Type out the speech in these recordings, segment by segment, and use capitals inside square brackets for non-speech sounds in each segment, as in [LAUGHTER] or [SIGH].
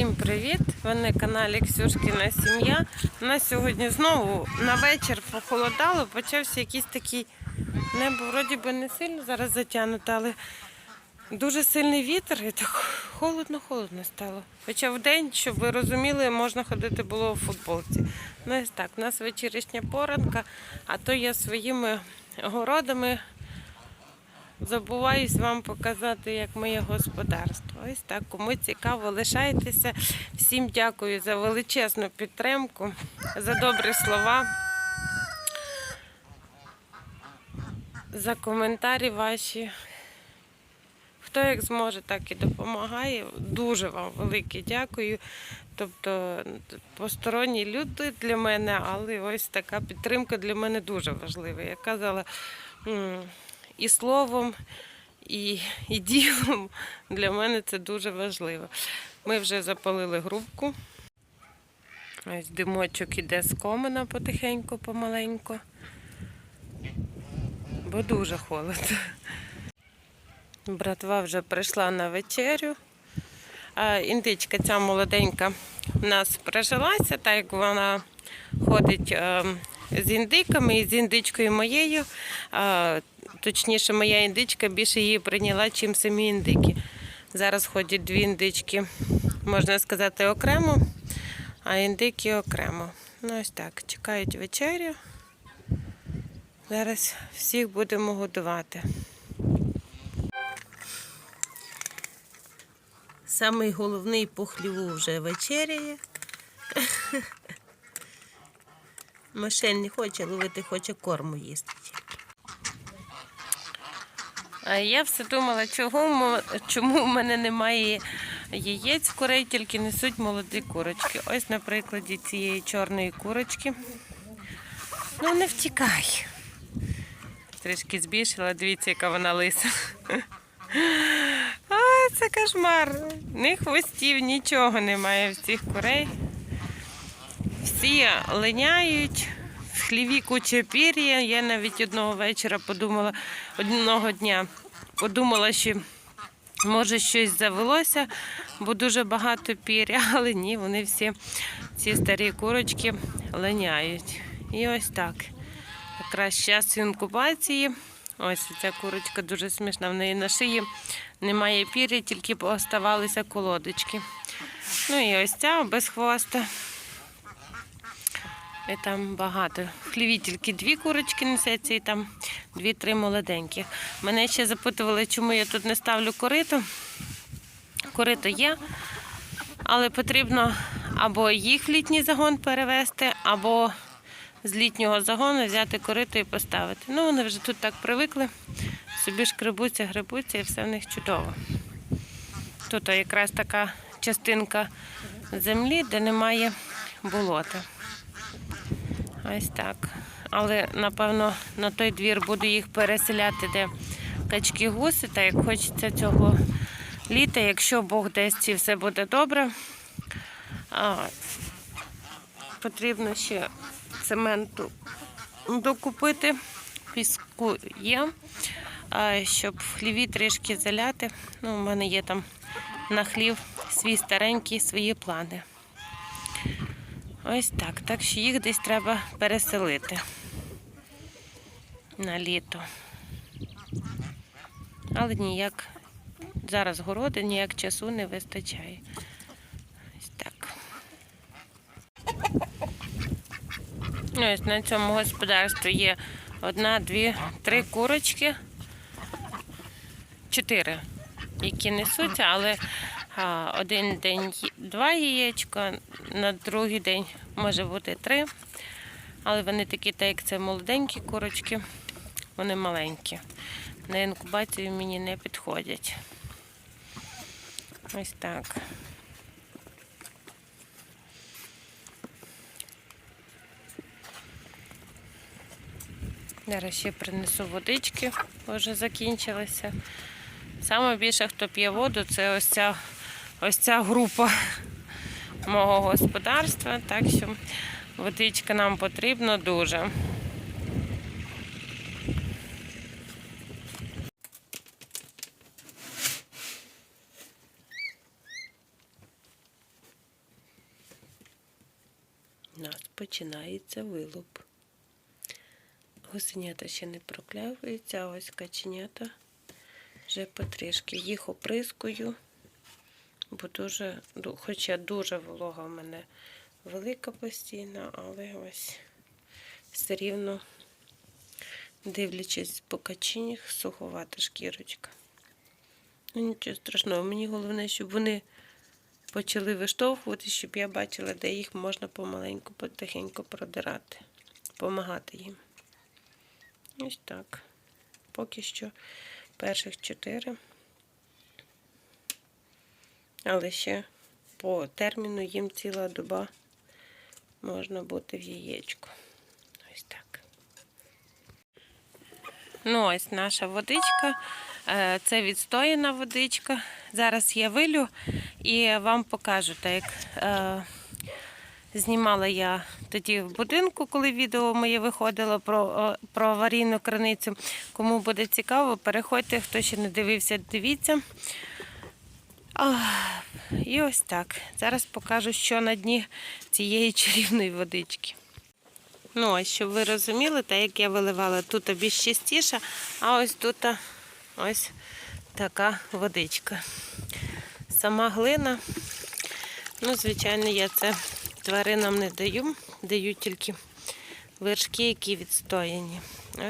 Всім привіт! Ви на каналі Ксюшкіна сім'я. У нас сьогодні знову на вечір похолодало, почався якийсь такий небо, вроді би не сильно зараз затягнуто, але дуже сильний вітер і так холодно-холодно стало. Хоча в день, щоб ви розуміли, можна ходити було в футболці. Ну ось так, у нас вечірішня поранка, а то я своїми городами Забуваюсь вам показати, як моє господарство. Ось так, кому цікаво, лишайтеся. Всім дякую за величезну підтримку, за добрі слова, за коментарі ваші. Хто як зможе, так і допомагає. Дуже вам велике дякую. Тобто посторонні люди для мене, але ось така підтримка для мене дуже важлива. Я казала. І словом, і, і ділом для мене це дуже важливо. Ми вже запалили грубку. Ось димочок іде з комина потихеньку, помаленьку. Бо дуже холодно. Братва вже прийшла на вечерю. А індичка ця молоденька в нас прижилася, так як вона ходить ем, з індиками і з індичкою моєю. Точніше, моя індичка більше її прийняла, чим самі індики. Зараз ходять дві індички, можна сказати, окремо, а індики окремо. Ну ось так, чекають вечерю. Зараз всіх будемо годувати. Самий головний по хліву вже вечеряє. [LAUGHS] Мишель не хоче ловити, хоче корму їсти. Я все думала, чого, чому в мене немає яєць курей, тільки несуть молоді курочки. Ось на прикладі цієї чорної курочки. Ну, не втікай. Трішки збільшила, дивіться, яка вона лиса. [LAUGHS] А, це кошмар. Ні хвостів, нічого немає в цих курей. Всі линяють, хліві куча пір'я. Я навіть одного вечора подумала, одного дня подумала, що може щось завелося, бо дуже багато пір'я, [LAUGHS] але ні, вони всі ці старі курочки линяють. І ось так. Якраз час інкубації. Ось ця курочка дуже смішна. В неї на шиї немає пір'я, тільки оставалися колодочки. Ну і ось ця без хвоста. І там багато. В хліві тільки дві курочки несеться і там дві-три молоденькі. Мене ще запитували, чому я тут не ставлю корито. Корито є, але потрібно або їх в літній загон перевезти, або з літнього загону взяти корито і поставити. Ну, вони вже тут так привикли, собі шкребуться, грибуться і все в них чудово. Тут якраз така частинка землі, де немає болота. Ось так. Але напевно на той двір буду їх переселяти, де качки гуси, та як хочеться цього літа, якщо Бог дасть і все буде добре. А, потрібно ще цементу докупити, піску є, а, щоб хліві трішки заляти. Ну, у мене є там на хлів свій старенький, свої плани. Ось так. Так що їх десь треба переселити на літо. Але ніяк зараз городи, ніяк часу не вистачає. Ось так. Ось на цьому господарстві є одна, дві, три курочки. Чотири, які несуться, але один день два яєчка, на другий день може бути три. Але вони такі, так як це молоденькі курочки, вони маленькі. На інкубацію мені не підходять. Ось так. Зараз ще принесу водички, вже закінчилися. Саме більше, хто п'є воду, це ось ця, ось ця група мого господарства. Так що водичка нам потрібна дуже. у нас починається вилуп. Гусенята ще не проклявуються, а ось каченята вже потрішки. Їх оприскую, бо дуже, ду- хоча дуже волога в мене велика постійна, але ось все рівно, дивлячись по каченях, суховата шкірочка. Ну, нічого страшного, мені головне, щоб вони почали виштовхувати, щоб я бачила, де їх можна помаленьку, потихеньку продирати, помагати їм. Ось так. Поки що перших чотири. Але ще по терміну їм ціла доба можна бути в яєчку. Ось так. Ну, ось наша водичка. Е, Це відстояна водичка. Зараз я вилю і вам покажу, так як е, знімала я тоді в будинку, коли відео моє виходило про, про аварійну краницю. Кому буде цікаво, переходьте, хто ще не дивився, дивіться. А, і ось так. Зараз покажу, що на дні цієї чарівної водички. Ну, ось щоб ви розуміли, так як я виливала тут більш чистіша, а ось тут ось така водичка. Сама глина. Ну, звичайно, я це тваринам не даю, даю тільки вершки, які відстояні.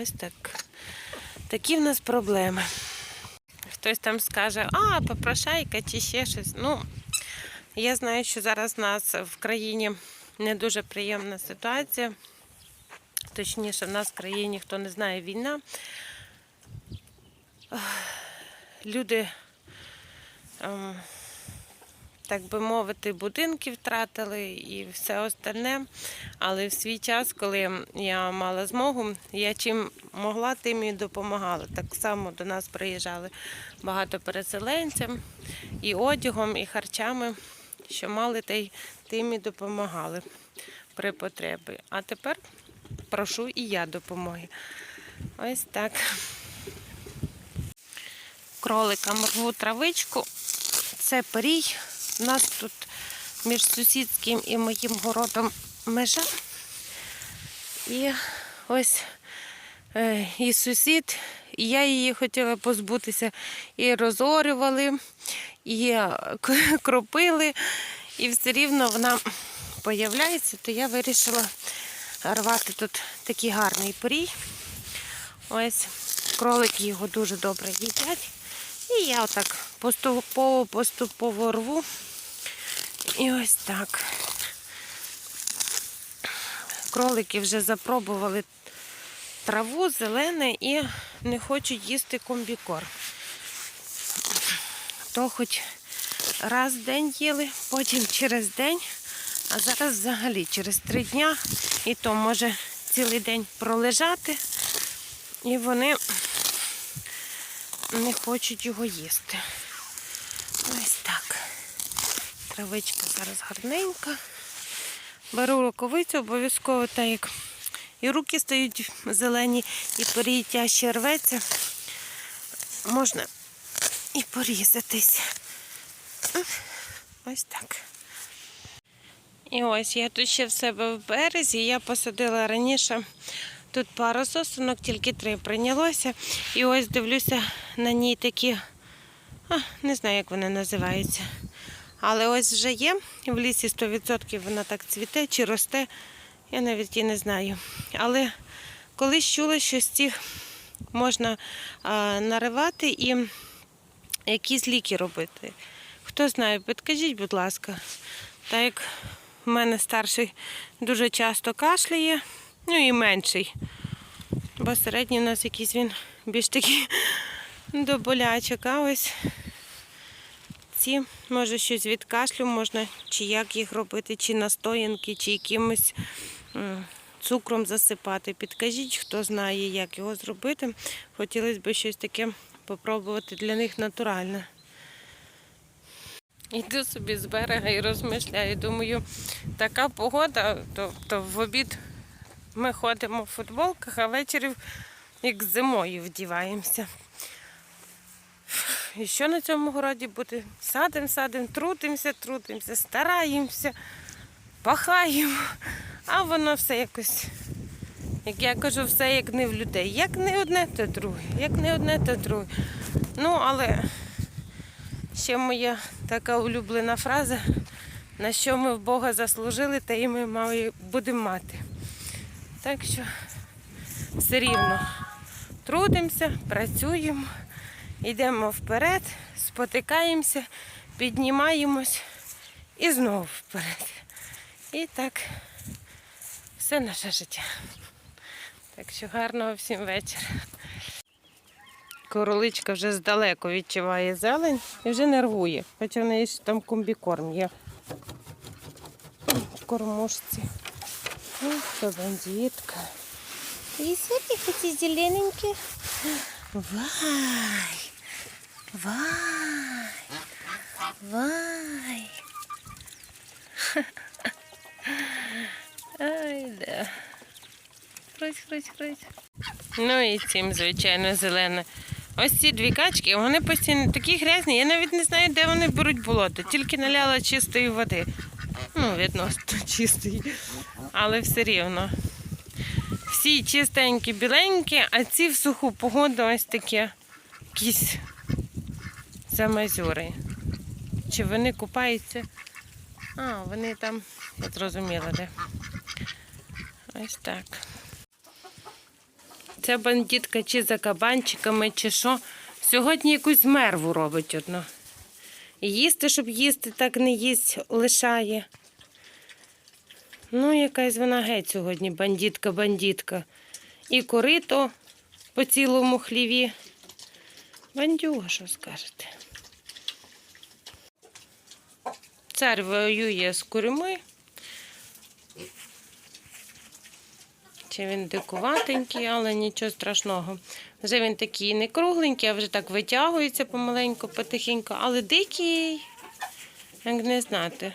Ось так. Такі в нас проблеми. Хтось там скаже, а, попрошайка чи ще щось. Ну, я знаю, що зараз у нас в країні не дуже приємна ситуація. Точніше, в нас в країні, хто не знає, війна. Люди, ем, так би мовити, будинки втратили і все остальне. Але в свій час, коли я мала змогу, я чим могла, тим і допомагала. Так само до нас приїжджали багато переселенців і одягом, і харчами, що мали, тим і допомагали при потребі. А тепер прошу і я допомоги. Ось так. Кроликам рву травичку. Це порій. У нас тут між сусідським і моїм городом межа. І ось е, і сусід, і я її хотіла позбутися. І розорювали, і е, [LAUGHS] кропили, і все рівно вона появляється, то я вирішила рвати тут такий гарний порій. Ось кролики його дуже добре їдять. І я отак поступово поступово рву. І ось так. Кролики вже запробували траву, зелене і не хочуть їсти комбікор. То хоч раз в день їли, потім через день, а зараз взагалі через три дня, і то може цілий день пролежати, і вони не хочуть його їсти. Ось. Травичка зараз гарненька. Беру рукавицю, обов'язково так як і руки стають зелені, і порій тяжче рветься. Можна і порізатись. Ось так. І ось я тут ще в себе в березі. Я посадила раніше тут пару сосунок, тільки три прийнялося. І ось дивлюся на ній такі, а, не знаю, як вони називаються. Але ось вже є. В лісі 100% вона так цвіте чи росте. Я навіть і не знаю. Але колись чула, що з цих можна а, наривати і якісь ліки робити. Хто знає, підкажіть, будь ласка. Так як в мене старший дуже часто кашляє, ну і менший. Бо середній у нас якийсь він більш такий [LAUGHS] до болячок. А ось ці, може, щось від кашлю можна, чи як їх робити, чи настоянки, чи якимось цукром засипати. Підкажіть, хто знає, як його зробити. Хотілося б щось таке попробувати для них натуральне. Йду собі з берега і розмишляю. Думаю, така погода, то, то в обід ми ходимо в футболках, а ввечері як зимою вдіваємося. І що на цьому городі буде? Садимо, садимо, трутимося, трутимося, стараємося. пахаємо, а воно все якось. Як я кажу, все як не в людей. Як не одне, то друге, як не одне, то друге. Ну, але ще моя така улюблена фраза, на що ми в Бога заслужили, те і ми будемо мати. Так що все рівно трудимося, працюємо, йдемо вперед, спотикаємося, піднімаємось і знову вперед. І так все наше життя. Так що гарного всім вечора. Короличка вже здалеку відчуває зелень і вже нервує. Хоча в неї ж там комбікорм є. В кормушці. Ох, то бандитка. І сьогодні ці зелененькі. Вай! Вай! Вай! [LAUGHS] Ай, да. Хрось, хрось, хрось. Ну і цим, звичайно, зелене. Ось ці дві качки, вони постійно такі грязні. Я навіть не знаю, де вони беруть болото. Тільки наляла чистої води. Ну, відносно [LAUGHS] чистої. Але все рівно. Всі чистенькі, біленькі, а ці в суху погоду ось такі якісь замазюри. Чи вони купаються? А, вони там, я зрозуміла, де. Ось так. Ця бандитка чи за кабанчиками, чи що. Сьогодні якусь мерву робить одно. Їсти, щоб їсти, так не їсть, лишає. Ну, якась вона геть сьогодні, бандитка. І корито по цілому хліві. Бандюга, що скажете. Цар воює з курми. Чи він дикуватенький, але нічого страшного. Вже він такий не кругленький, а вже так витягується помаленьку, потихеньку, але дикий, як не знати.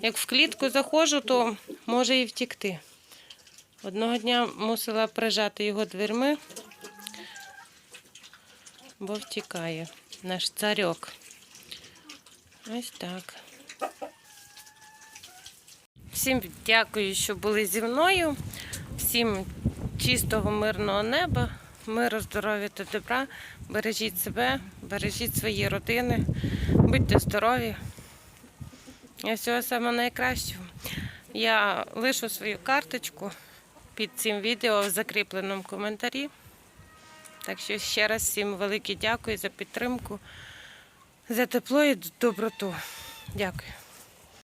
Як в клітку заходжу, то може і втікти. Одного дня мусила прижати його дверми, бо втікає наш царьок. Ось так. Всім дякую, що були зі мною. Всім чистого, мирного неба, миру, здоров'я та добра. Бережіть себе, бережіть свої родини, будьте здорові. І всього самого найкращого. Я лишу свою карточку під цим відео в закріпленому коментарі. Так що ще раз всім велике дякую за підтримку, за тепло і доброту. Дякую.